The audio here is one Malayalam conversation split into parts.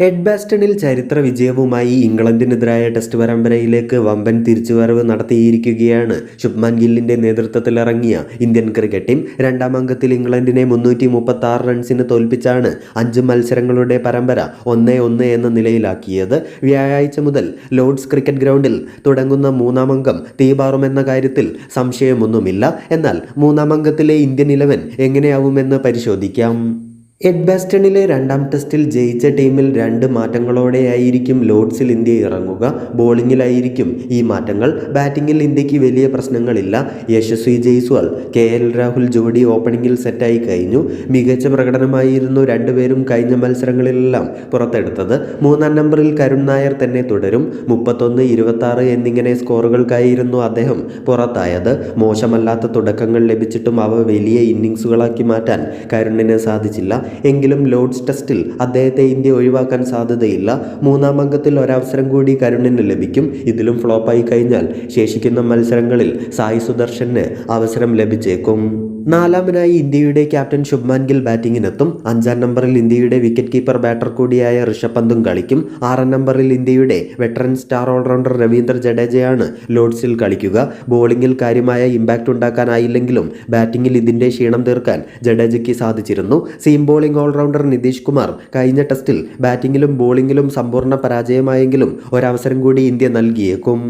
എഡ്ബാസ്റ്റണിൽ ചരിത്ര വിജയവുമായി ഇംഗ്ലണ്ടിനെതിരായ ടെസ്റ്റ് പരമ്പരയിലേക്ക് വമ്പൻ തിരിച്ചുവരവ് നടത്തിയിരിക്കുകയാണ്. ശുഭ്മാൻ ഗില്ലിന്റെ നേതൃത്വത്തിലിറങ്ങിയ ഇന്ത്യൻ ക്രിക്കറ്റ് ടീം രണ്ടാം അംഗത്തിൽ ഇംഗ്ലണ്ടിനെ മുന്നൂറ്റി മുപ്പത്തി ആറ് റൺസിന് തോൽപ്പിച്ചാണ് അഞ്ച് മത്സരങ്ങളുടെ പരമ്പര ഒന്നേ ഒന്ന് എന്ന നിലയിലാക്കിയത്. വ്യാഴാഴ്ച മുതൽ ലോർഡ്സ് ക്രിക്കറ്റ് ഗ്രൗണ്ടിൽ തുടങ്ങുന്ന മൂന്നാം അംഗം തീപാറുമെന്ന കാര്യത്തിൽ സംശയമൊന്നുമില്ല. എന്നാൽ മൂന്നാം അംഗത്തിലെ ഇന്ത്യൻ ഇലവൻ എങ്ങനെയാവുമെന്ന് പരിശോധിക്കാം. എഡ്ബാസ്റ്റണിലെ രണ്ടാം ടെസ്റ്റിൽ ജയിച്ച ടീമിൽ രണ്ട് മാറ്റങ്ങളോടെയായിരിക്കും ലോഡ്സിൽ ഇന്ത്യ ഇറങ്ങുക. ബോളിങ്ങിലായിരിക്കും ഈ മാറ്റങ്ങൾ. ബാറ്റിംഗിൽ ഇന്ത്യയ്ക്ക് വലിയ പ്രശ്നങ്ങളില്ല. യശസ്വി ജയ്സ്വാൾ കെ എൽ രാഹുൽ ജോഡി ഓപ്പണിങ്ങിൽ സെറ്റായി കഴിഞ്ഞു. മികച്ച പ്രകടനമായിരുന്നു രണ്ടുപേരും കഴിഞ്ഞ മത്സരങ്ങളിലെല്ലാം പുറത്തെടുത്തത്. മൂന്നാം നമ്പറിൽ കരുൺ നായർ തന്നെ തുടരും. മുപ്പത്തൊന്ന് ഇരുപത്താറ് എന്നിങ്ങനെ സ്കോറുകൾക്കായിരുന്നു അദ്ദേഹം പുറത്തായത്. മോശമല്ലാത്ത തുടക്കങ്ങൾ ലഭിച്ചിട്ടും അവ വലിയ ഇന്നിങ്സുകളാക്കി മാറ്റാൻ കരുണിന് സാധിച്ചില്ല. എങ്കിലും ലോഡ്സ് ടെസ്റ്റിൽ അദ്ദേഹത്തെ ഇന്ത്യ ഒഴിവാക്കാൻ സാധ്യതയില്ല. മൂന്നാം അംഗത്തിൽ ഒരവസരം കൂടി കരുണിന് ലഭിക്കും. ഇതിലും ഫ്ലോപ്പായി കഴിഞ്ഞാൽ ശേഷിക്കുന്ന മത്സരങ്ങളിൽ സായി സുദർശന് അവസരം ലഭിച്ചേക്കും. നാലാമനായി ഇന്ത്യയുടെ ക്യാപ്റ്റൻ ശുഭ്മാൻ ഗിൽ ബാറ്റിംഗിനെത്തും അഞ്ചാം നമ്പറിൽ ഇന്ത്യയുടെ വിക്കറ്റ് കീപ്പർ ബാറ്റർ കൂടിയായ ഋഷഭ് പന്തും കളിക്കും ആറാം നമ്പറിൽ ഇന്ത്യയുടെ വെറ്ററൻ സ്റ്റാർ ഓൾറൗണ്ടർ രവീന്ദ്ര ജഡേജയാണ് ലോഡ്സിൽ കളിക്കുക. ബോളിംഗിൽ കാര്യമായ ഇമ്പാക്റ്റ് ഉണ്ടാക്കാനായില്ലെങ്കിലും ബാറ്റിംഗിൽ ഇതിന്റെ ക്ഷീണം തീർക്കാൻ ജഡേജയ്ക്ക് സാധിച്ചിരുന്നു. Seam bowling all-rounder Nitish Kumar കഴിഞ്ഞ ടെസ്റ്റിൽ ബാറ്റിംഗിലും ബോളിംഗിലും സമ്പൂർണ പരാജയമായെങ്കിലും ഒരവസരം കൂടി ഇന്ത്യ നൽകിയേക്കും.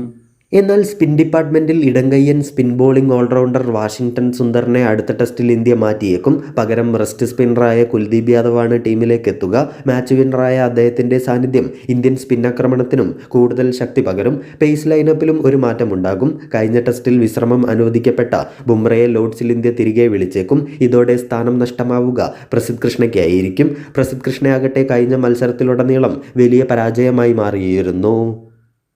എന്നാൽ സ്പിൻ ഡിപ്പാർട്ട്മെന്റിൽ ഇടങ്കയ്യൻ സ്പിൻ ബോളിംഗ് ഓൾറൗണ്ടർ വാഷിംഗ്ടൺ സുന്ദറിനെ അടുത്ത ടെസ്റ്റിൽ ഇന്ത്യ മാറ്റിയേക്കും. പകരം റെസ്റ്റ് സ്പിന്നറായ കുൽദീപ് യാദവാണ് ടീമിലേക്ക് എത്തുക മാച്ച് വിന്നറായ അദ്ദേഹത്തിന്റെ സാന്നിധ്യം ഇന്ത്യൻ സ്പിൻ ആക്രമണത്തിനും കൂടുതൽ ശക്തി പകരും. പേസ് ലൈനപ്പിലും ഒരു മാറ്റമുണ്ടാകും. കഴിഞ്ഞ ടെസ്റ്റിൽ വിശ്രമം അനുവദിക്കപ്പെട്ട ബുംറയെ ലോഡ്സിൽ ഇന്ത്യ തിരികെ വിളിച്ചേക്കും. ഇതോടെ സ്ഥാനം നഷ്ടമാവുക പ്രസിദ്ധ് കൃഷ്ണയ്ക്കായിരിക്കും. പ്രസിദ്ധ് കൃഷ്ണയാകട്ടെ കഴിഞ്ഞ മത്സരത്തിലുടനീളം വലിയ പരാജയമായി മാറിയിരുന്നു.